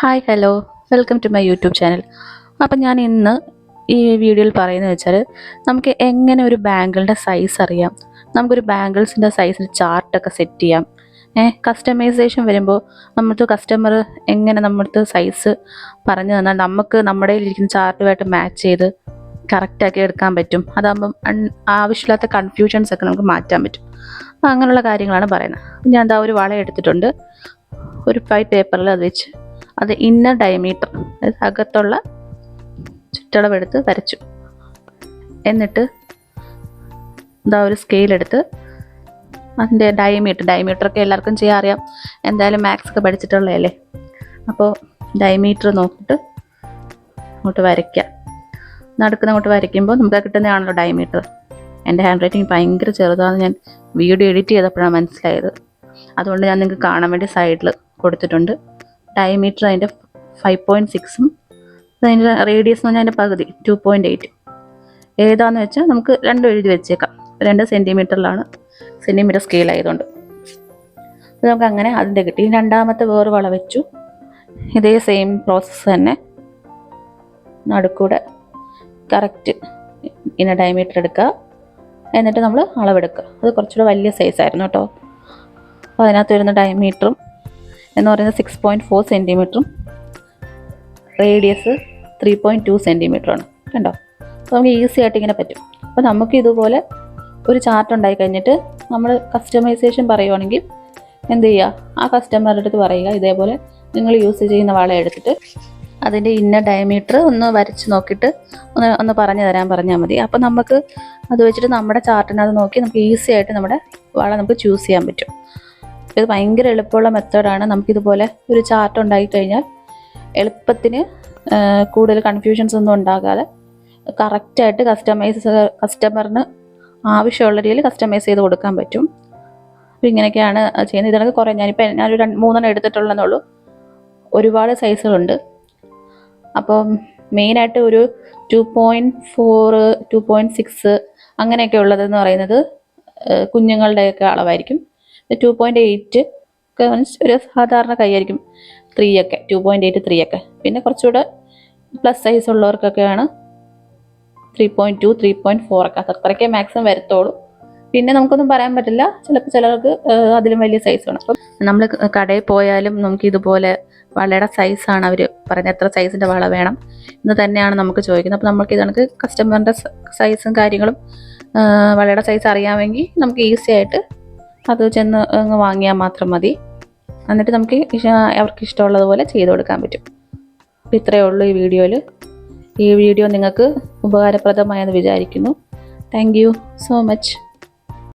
Hi hello. Welcome to my YouTube channel. അപ്പം ഞാൻ ഇന്ന് ഈ വീഡിയോയിൽ പറയുന്നത് വെച്ചാൽ നമുക്ക് എങ്ങനെ ഒരു ബാങ്കിളുടെ സൈസ് അറിയാം. നമുക്കൊരു ബാങ്കിൾസിന്റെ സൈസിൽ ചാർട്ടൊക്കെ സെറ്റ് ചെയ്യാം. ഏഹ് കസ്റ്റമൈസേഷൻ വരുമ്പോൾ നമ്മൾക്ക് കസ്റ്റമർ എങ്ങനെ നമ്മൾക്ക് സൈസ് പറഞ്ഞു തന്നാൽ നമുക്ക് നമ്മുടെ ഇരിക്കുന്ന ചാർട്ടുമായിട്ട് മാച്ച് ചെയ്ത് കറക്റ്റാക്കി എടുക്കാൻ പറ്റും. അതാകുമ്പം ആവശ്യമില്ലാത്ത കൺഫ്യൂഷൻസ് ഒക്കെ നമുക്ക് മാറ്റാൻ പറ്റും. അങ്ങനെയുള്ള കാര്യങ്ങളാണ് പറയുന്നത്. ഞാൻ എന്താ ഒരു വള എടുത്തിട്ടുണ്ട്. ഒരു വൈറ്റ് പേപ്പറിൽ അത് വെച്ച് അത് ഇന്നർ ഡയമീറ്റർ അതായത് അകത്തുള്ള ചുറ്റളവെടുത്ത് വരച്ചു. എന്നിട്ട് ഇതാ ഒരു സ്കെയിൽ എടുത്ത് അതിന്റെ ഡയമീറ്റർ ഡയമീറ്ററൊക്കെ എല്ലാവർക്കും ചെയ്യാൻ അറിയാം. എന്തായാലും മാത്സ് ഒക്കെ പഠിച്ചിട്ടുള്ളതല്ലേ? അപ്പോൾ ഡയമീറ്റർ നോക്കിയിട്ട് അങ്ങോട്ട് വരയ്ക്കുക നടക്കുന്ന അങ്ങോട്ട് വരയ്ക്കുമ്പോൾ നമുക്ക് കിട്ടുന്നതാണല്ലോ ഡയമീറ്റർ എന്റെ ഹാൻഡ് റൈറ്റിംഗ് ഭയങ്കര ചെറുതാണെന്ന് ഞാൻ വീഡിയോ എഡിറ്റ് ചെയ്തപ്പോഴാണ് മനസ്സിലായത്. അതുകൊണ്ട് ഞാൻ നിങ്ങൾക്ക് കാണാൻ വേണ്ടി സൈഡിൽ കൊടുത്തിട്ടുണ്ട്. ഡയമീറ്റർ അതിന്റെ ഫൈവ് പോയിന്റ് സിക്സും അതിന്റെ റേഡിയസ് എന്ന് പറഞ്ഞാൽ അതിന്റെ പകുതി ടു പോയിന്റ് എയ്റ്റ് ഏതാണെന്ന് വെച്ചാൽ നമുക്ക് രണ്ടും എഴുതി വെച്ചേക്കാം. രണ്ട് സെന്റിമീറ്ററിലാണ് സെന്റിമീറ്റർ സ്കെയിൽ ആയതുകൊണ്ട്. അത് നമുക്ക് അങ്ങനെ അതിന്റെ കിട്ടി. രണ്ടാമത്തെ വേറെ വള വെച്ചു. ഇതേ സെയിം പ്രോസസ്സ് തന്നെ. നടുക്കൂടെ കറക്റ്റ് ഇന്ന ഡയമീറ്റർ എടുക്കുക. എന്നിട്ട് നമ്മൾ അളവെടുക്കുക. അത് കുറച്ചുകൂടെ വലിയ സൈസായിരുന്നു കേട്ടോ. അപ്പോൾ അതിനകത്ത് വരുന്ന ഡയമീറ്ററും എന്ന് പറയുന്നത് സിക്സ് പോയിന്റ് ഫോർ സെന്റിമീറ്ററും റേഡിയസ് ത്രീ പോയിന്റ് ടു സെന്റിമീറ്ററാണ് കണ്ടോ? അപ്പോൾ നമുക്ക് ഈസി ആയിട്ട് ഇങ്ങനെ പറ്റും. അപ്പോൾ നമുക്ക് ഇതുപോലെ ഒരു ചാർട്ട് ഉണ്ടായി കഴിഞ്ഞിട്ട് നമ്മൾ കസ്റ്റമൈസേഷൻ പറയുവാണെങ്കിൽ എന്ത് ചെയ്യുക? ആ കസ്റ്റമറുടെ അടുത്ത് പറയുക ഇതേപോലെ നിങ്ങൾ യൂസ് ചെയ്യുന്ന വള എടുത്തിട്ട് അതിന്റെ ഇന്ന ഡയമീറ്റർ ഒന്ന് വരച്ച് നോക്കിയിട്ട് ഒന്ന് ഒന്ന് പറഞ്ഞു തരാൻ പറഞ്ഞാൽ മതി. അപ്പോൾ നമുക്ക് അത് വെച്ചിട്ട് നമ്മുടെ ചാർട്ടിനകത്ത് നോക്കി നമുക്ക് ഈസി ആയിട്ട് നമ്മുടെ വള നമുക്ക് ചൂസ് ചെയ്യാൻ പറ്റും. ഇത് ഭയങ്കര എളുപ്പമുള്ള മെത്തേഡാണ്. നമുക്കിതുപോലെ ഒരു ചാർട്ട് ഉണ്ടായി കഴിഞ്ഞാൽ എളുപ്പത്തിന് കൂടുതൽ കൺഫ്യൂഷൻസ് ഒന്നും ഉണ്ടാകാതെ കറക്റ്റായിട്ട് കസ്റ്റമൈസ് കസ്റ്റമറിന് ആവശ്യമുള്ള രീതിയിൽ കസ്റ്റമൈസ് ചെയ്ത് കൊടുക്കാൻ പറ്റും. അപ്പോൾ ഇങ്ങനെയൊക്കെയാണ് ചെയ്യുന്നത്. ഇതിനൊക്കെ കുറേ ഞാനിപ്പോൾ ഞാനൊരു രണ്ട് മൂന്നെണ്ണം എടുത്തിട്ടുള്ളതെന്നുള്ളൂ ഒരുപാട് സൈസുകളുണ്ട് അപ്പം മെയിനായിട്ട് ഒരു two point four two point six അങ്ങനെയൊക്കെ ഉള്ളതെന്ന് പറയുന്നത് കുഞ്ഞുങ്ങളുടെയൊക്കെ അളവായിരിക്കും. ടു പോയിന്റ് എയ്റ്റ് ഒക്കെ മീൻസ് ഒരു സാധാരണ കൈയായിരിക്കും ത്രീ ഒക്കെ. ടു പോയിന്റ് എയ്റ്റ് ത്രീ ഒക്കെ. പിന്നെ കുറച്ചുകൂടെ plus size ഉള്ളവർക്കൊക്കെയാണ് three point two three point four ഒക്കെ. അത്രയ്ക്ക് മാക്സിമം വരത്തുള്ളൂ. പിന്നെ നമുക്കൊന്നും പറയാൻ പറ്റില്ല. ചിലപ്പോൾ ചിലർക്ക് അതിലും വലിയ സൈസ് വേണം അപ്പം നമ്മൾ കടയിൽ പോയാലും നമുക്ക് ഇതുപോലെ വളയുടെ സൈസാണ് അവർ പറയുന്നത് എത്ര സൈസിന്റെ വള വേണം എന്ന് തന്നെയാണ് നമുക്ക് ചോദിക്കുന്നത്. അപ്പോൾ നമുക്ക് ഇതണക്ക് കസ്റ്റമറിന്റെ സൈസും കാര്യങ്ങളും വളയുടെ സൈസ് അറിയാമെങ്കിൽ നമുക്ക് ഈസി ആയിട്ട് അത് ചെന്ന് അങ്ങ് വാങ്ങിയാൽ മാത്രം മതി. എന്നിട്ട് നമുക്ക് അവർക്ക് ഇഷ്ടമുള്ളതുപോലെ ചെയ്ത് കൊടുക്കാൻ പറ്റും. ഇത്രയേ ഉള്ളൂ ഈ വീഡിയോയിൽ. ഈ വീഡിയോ നിങ്ങൾക്ക് ഉപകാരപ്രദമായെന്ന് വിചാരിക്കുന്നു. Thank so much